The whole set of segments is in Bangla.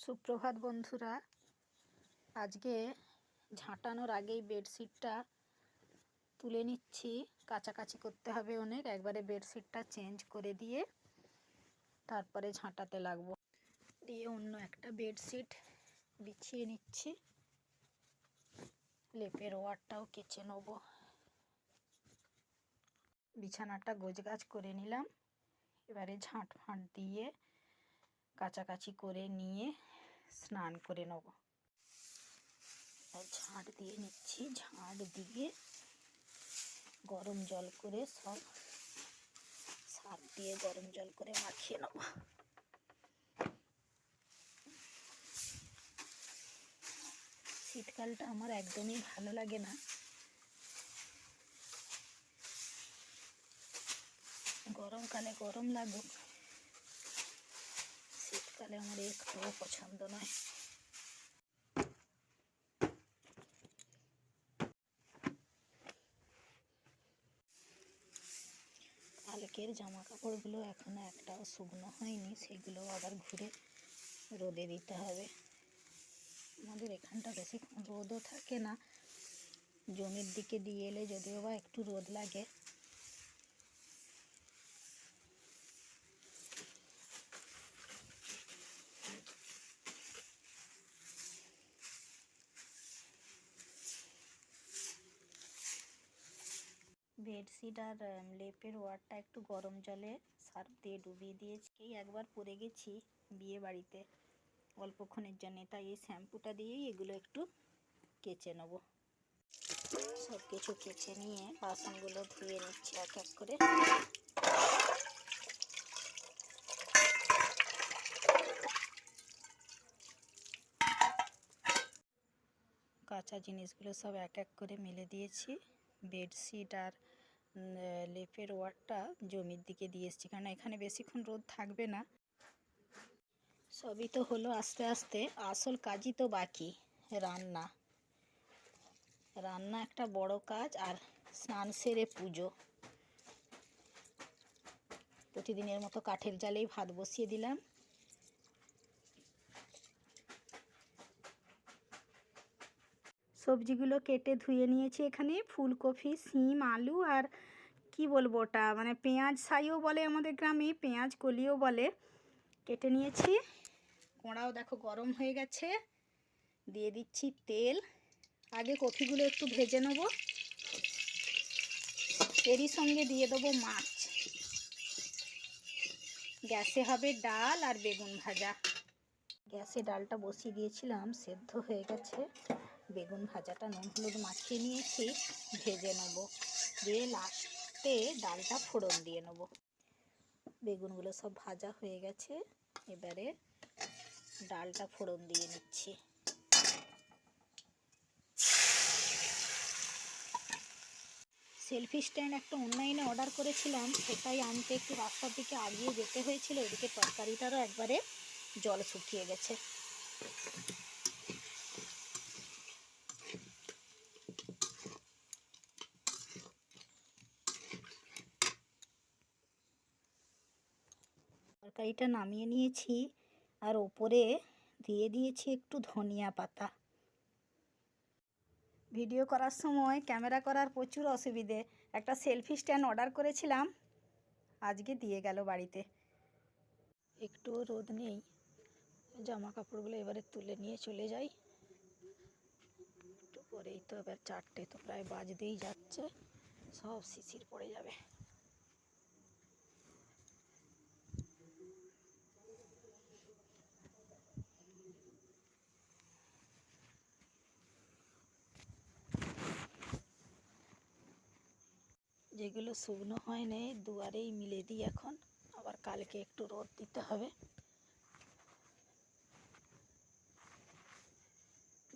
সুপ্রভাত বন্ধুরা। আজকে ঝাঁটানোর আগেই বেডশিটটা তুলে নিচ্ছি। কাছাকাছি করতে হবে অনেক। একবারে বেডশিটটা চেঞ্জ করে দিয়ে তারপরে ঝাঁটাতে লাগবো। দিয়ে অন্য একটা বেডশিট বিছিয়ে নিচ্ছি। লেপের ওয়ারটাও কেচে নেব। বিছানাটা গোছগাছ করে নিলাম। এবারে ঝাঁট ফাঁট দিয়ে কাছাকাছি করে নিয়ে স্নান করে নেব। ঝাঁট দিয়ে নিচ্ছি, ঝাঁট দিয়ে গরম জল করে সব সার দিয়ে গরম জল করে মাখিয়ে নেব। শীতকালটা আমার একদমই ভালো লাগে না। গরমকালে গরম লাগুক শীতকালে আমার একটুও পছন্দ নয়। কালকের জামা কাপড়গুলো এখনও একটাও শুকনো হয়নি, সেগুলো আবার ঘুরে রোদে দিতে হবে। আমাদের এখানটা বেশিক্ষণ রোদও থাকে না। জমির দিকে দিয়ে এলে যদিও বা একটু রোদ লাগে বেডশিট আর লেপের ওয়ারটা একটু গরম জলে সার্ফ দিয়ে ডুবিয়ে দিয়েছি। একবার পরে গেছি বিয়ে বাড়িতে। অল্পক্ষণের জন্যে, তাই এই শ্যাম্পুটা দিয়েই এগুলো একটু কেচে নেব। সব কিছু কেচে নিয়ে বাসনগুলো ধুয়ে নিচ্ছি এক এক করে। কাঁচা জিনিসগুলো সব এক এক করে মেলে দিয়েছি। বেডশিট আর লেপের ওয়ারটা জমির দিকে দিয়ে এসেছি। কারণ এখানে বেশিক্ষণ রোদ থাকবে না। সবই তো হলো আস্তে আস্তে। আসল কাজই তো বাকি, রান্না। রান্না একটা বড় কাজ আর স্নান সেরে পুজো। প্রতিদিনের মতো কাঠের জালেই ভাত বসিয়ে দিলাম। সবজিগুলো কেটে ধুয়ে নিয়েছি এখানে। ফুলকপি সিম আলু আর কি বলব ওটা? মানে পেঁয়াজ সাইও বলে আমাদের গ্রামে, পেঁয়াজ কলিও বলে। কেটে নিয়েছি। কোঁড়াও দেখো গরম হয়ে গেছে। দিয়ে দিচ্ছি তেল। আগে কফিগুলো একটু ভেজে নেব। এরই সঙ্গে দিয়ে দেবো মাছ। গ্যাসে হবে ডাল আর বেগুন ভাজা। গ্যাসে ডালটা বসিয়ে দিয়েছিলাম, সেদ্ধ হয়ে গেছে। বেগুন ভাজাটা, নুন হলুদ মাখিয়ে নিয়েছি, ভেজে নেব। দিয়ে লাস্টে ডালটা ফোড়ন দিয়ে নেব। বেগুনগুলো সব ভাজা হয়ে গেছে, এবারে ডালটা ফোড়ন দিয়ে নিচ্ছি। সেলফি স্ট্যান্ড একটা অনলাইনে অর্ডার করেছিলাম, সেটাই আনতে একটু রাস্তার দিকে আগিয়ে যেতে হয়েছিল, এদিকে তরকারিটারও একবারে জল শুকিয়ে গেছে। তরকারিটা নামিয়ে নিয়েছি আর ওপরে দিয়ে দিয়েছি একটু ধনিয়া পাতা। ভিডিও করার সময় ক্যামেরা করার প্রচুর অসুবিধে। একটা সেলফি স্ট্যান্ড অর্ডার করেছিলাম, আজকে দিয়ে গেল বাড়িতে। একটুও রোদ নেই জামা কাপড়গুলো এবারে তুলে নিয়ে চলে যাই। একটু পরেই তো এবার চারটে তো প্রায় বাজতেই যাচ্ছে, সব শিশির পড়ে যাবে। যেগুলো শুকনো হয়নি দুয়ারেই মিলে দিই এখন। আবার কালকে একটু রোদ দিতে হবে।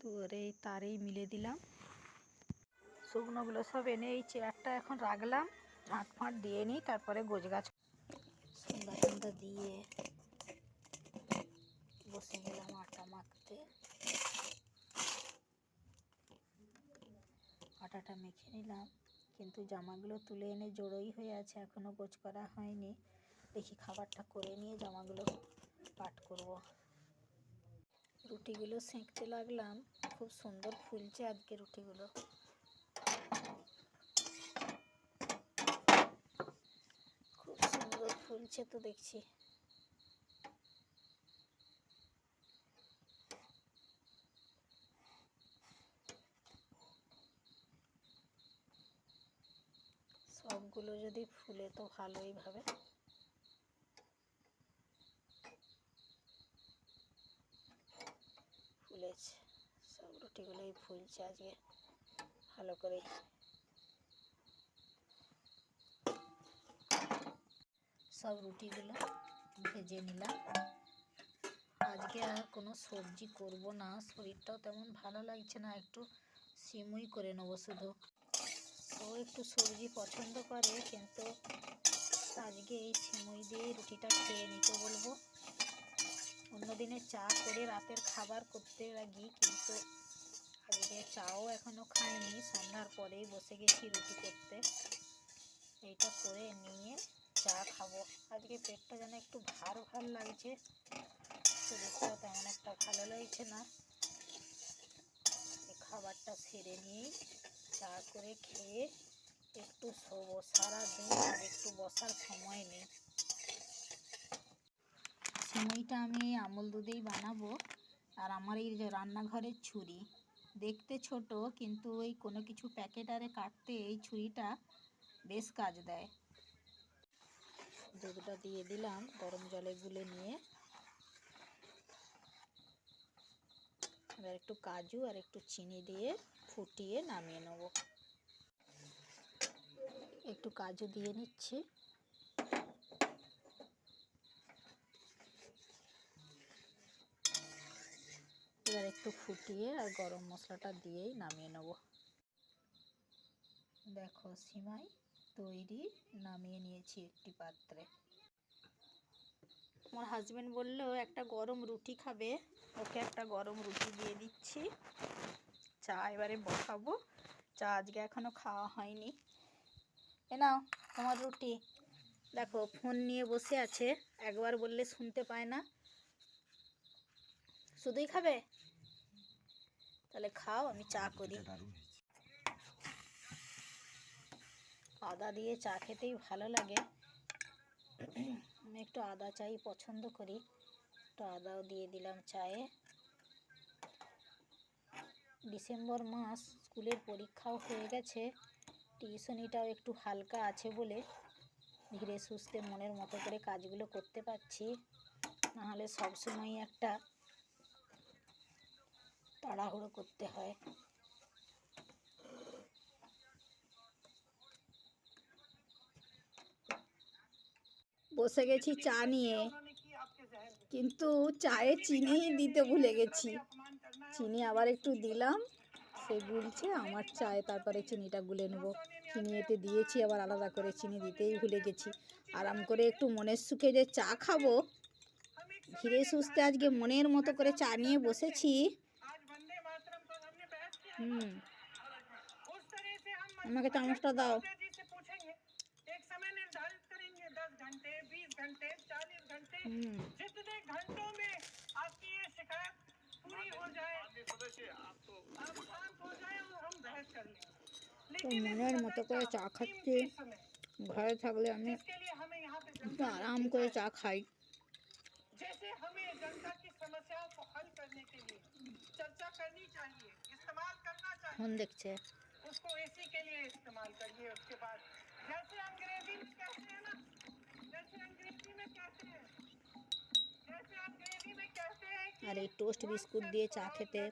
দুয়ারে এই তারেই মিলে দিলাম। শুকনোগুলো সব এনে এই চেয়ারটা এখন রাখলাম। ঝাঁট ফাঁট দিয়ে নিই, তারপরে গোছগাছ সন্ধ্যা সন্ধ্যা দিয়ে বসে গেলাম আটা মাখতে। আটাটা মেখে নিলাম। কিন্তু জামাগুলো তুলে এনে জড়োই হয়ে আছে এখনও গোছ করা হয়নি। দেখি খাবারটা করে নিয়ে জামাগুলো পাট করব। রুটিগুলো সেঁকতে লাগলাম, খুব সুন্দর ফুলছে আজকে রুটিগুলো। খুব সুন্দর ফুলছে তো দেখছি। সবগুলো যদি ফুলে তো ভালোই ভাবে। ফুলেছে, সব রুটিগুলোই ফুলছে আজকে, ভালো করে সব রুটিগুলো ভেজে নিলাম। আজকে আর কোনো সবজি করব না, শরীরটাও তেমন ভালো লাগছে না, একটু সিমুই করে নেব শুধু। একটু সবজি পছন্দ করে, কিন্তু আজকে এই সিমুই দিয়ে রুটিটা খেয়ে নিতে বলব। অন্যদিনে চা করে রাতের খাবার করতে লাগি, কিন্তু আজকে চাও এখনও খাইনি, সন্ধ্যার পরেই বসে গেছি রুটি করতে। এইটা করে নিয়ে চা খাব। আজকে পেটটা যেন একটু ভার ভার লাগছে শরীরটা তেমন একটা ভালো লাগছে না। খাবারটা সেরে নিয়েই চা করে খেয়ে একটু শোবো, সারাদিন আর একটু বসার সময় নেই। সময়টা আমি আমল দুধেই বানাবো আর আমার এই রান্নাঘরের ছুরি, দেখতে ছোট কিন্তু এই কোনো কিছু প্যাকেট আরে কাটতে এই ছুরিটা বেশ কাজ দেয়। দুধটা দিয়ে দিলাম, গরম জলে গুলে নিয়ে। এবার একটু কাজু আর একটু চিনি দিয়ে ফুটিয়ে নামিয়ে নেব। একটু কাজু দিয়ে নিচ্ছি। এবার একটু ফুটিয়ে আর গরম মশলাটা দিয়েই নামিয়ে নেব। দেখো, সিমাই তৈরি, নামিয়ে নিয়েছি একটি পাত্রে। আমার হাজবেন্ড বলল, একটা গরম রুটি খাবে। ওকে একটা গরম রুটি দিয়ে দিচ্ছি। চা এবারে বসাবো। চা আজকে এখনও খাওয়া হয়নি। এ নাও তোমার রুটি। দেখো ফোন নিয়ে বসে আছে একবার বললে শুনতে পায় না। শুধুই খাবে? তাহলে খাও আমি চা করি। আদা দিয়ে চা খেতেই ভালো লাগে। আমি একটু আদা চাই পছন্দ করি। একটু আদাও দিয়ে দিলাম চায়ে। ডিসেম্বর মাস স্কুলের পরীক্ষাও হয়ে গেছে। টিউশনিটাও একটু হালকা আছে বলে ধীরে সুস্থে মনের মতো করে কাজগুলো করতে পারছি। নাহলে সবসময় একটা তাড়াহুড়ো করতে হয়। বসে গেছি চা নিয়ে। কিন্তু চায়ে চিনি দিতে ভুলে গেছি। চিনি আবার একটু দিলাম সে গুলছে আমার চায়ে তারপরে চিনিটা গুলে নেব চিনি এতে দিয়েছি আবার আলাদা করে চিনি দিতেই ভুলে গেছি আরাম করে একটু মনের সুখে যে চা খাবো ধীরে সুস্থে আজকে মনের মতো করে চা নিয়ে বসেছি হুম আমাকে চামচটা দাও হুম जितने घंटों में आपकी ये शिकायत पूरी हो जाए। हो जाए और हम बहस कर लें। को चा खाते घर थकले हमें आराम को चा खाई जैसे हमें जनता की को हल करने के लिए चर्चा करनी चाहिए इस्तेमाल करना चाहिए उसको एसी के लिए इस्तेमाल करिए। उसके बाद जैसे अंग्रेज़ी कहते हैं ना আর এই টোস্ট বিস্কুট দিয়ে চা খেতে।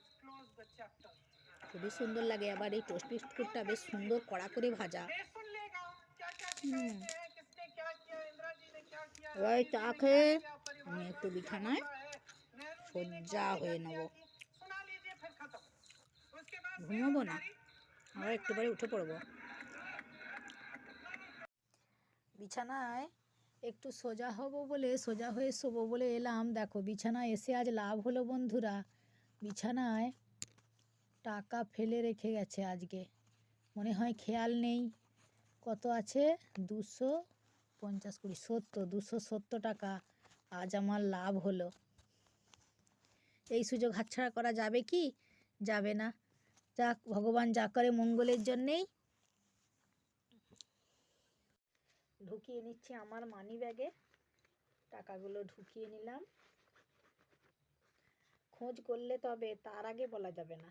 খুবই সুন্দর লাগে আবার এই টোস্ট বিস্কুটটা বেশ সুন্দর কড়া করে ভাজা। ওই চা খেয়ে আমি একটু বিছানায় সজ্জা হয়ে নেব। ঘুমাবো না, আবার একটু পরে উঠে পড়ব। বিছানায় একটু সোজা হব বলে, সোজা হয়ে শোবো বলে এলাম। দেখো, বিছানায় এসে আজ লাভ হলো বন্ধুরা। বিছানায় টাকা ফেলে রেখে গেছে আজকে। মনে হয় খেয়াল নেই। কত আছে? দুশো পঞ্চাশ কুড়ি, সত্তর, দুশো সত্তর টাকা। আজ আমার লাভ হলো। এই সুযোগ হাতছাড়া করা যাবে কি? যাবে না। যাক, ভগবান যা করে মঙ্গলের জন্যেই ঢুকিয়ে নিচ্ছি আমার মানি ব্যাগে টাকাগুলো ঢুকিয়ে নিলাম। খোঁজ করলে তবে তার আগে বলা যাবে না।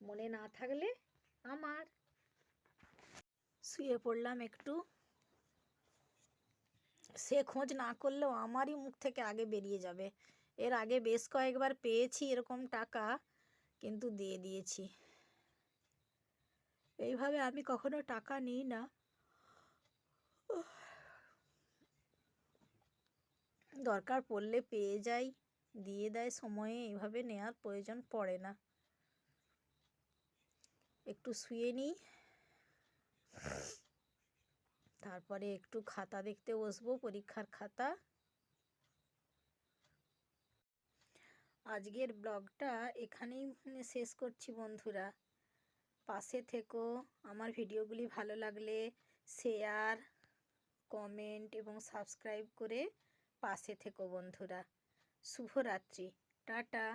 মনে না থাকলে আমার। শুয়ে পড়লাম একটু। সে খোঁজ না করলেও আমারই মুখ থেকে আগে বেরিয়ে যাবে। এর আগে বেশ কয়েকবার পেয়েছি এরকম টাকা, কিন্তু দিয়ে দিয়েছি। এইভাবে আমি কখনো টাকা নিই না। দরকার পড়লে পেয়ে যাই, দিয়ে দেয় সময়ে এইভাবে নেওয়ার প্রয়োজন পড়ে না। একটু শুয়ে নিই। তারপরে একটু খাতা দেখতে বসবো, পরীক্ষার খাতা। আজকের ব্লগটা এখানেই উম শেষ করছি বন্ধুরা। পাশে থেকো, আমার ভিডিওগুলি ভালো লাগলে শেয়ার কমেন্ট এবং সাবস্ক্রাইব করে পাশে থেকো বন্ধুরা শুভরাত্রি টাটা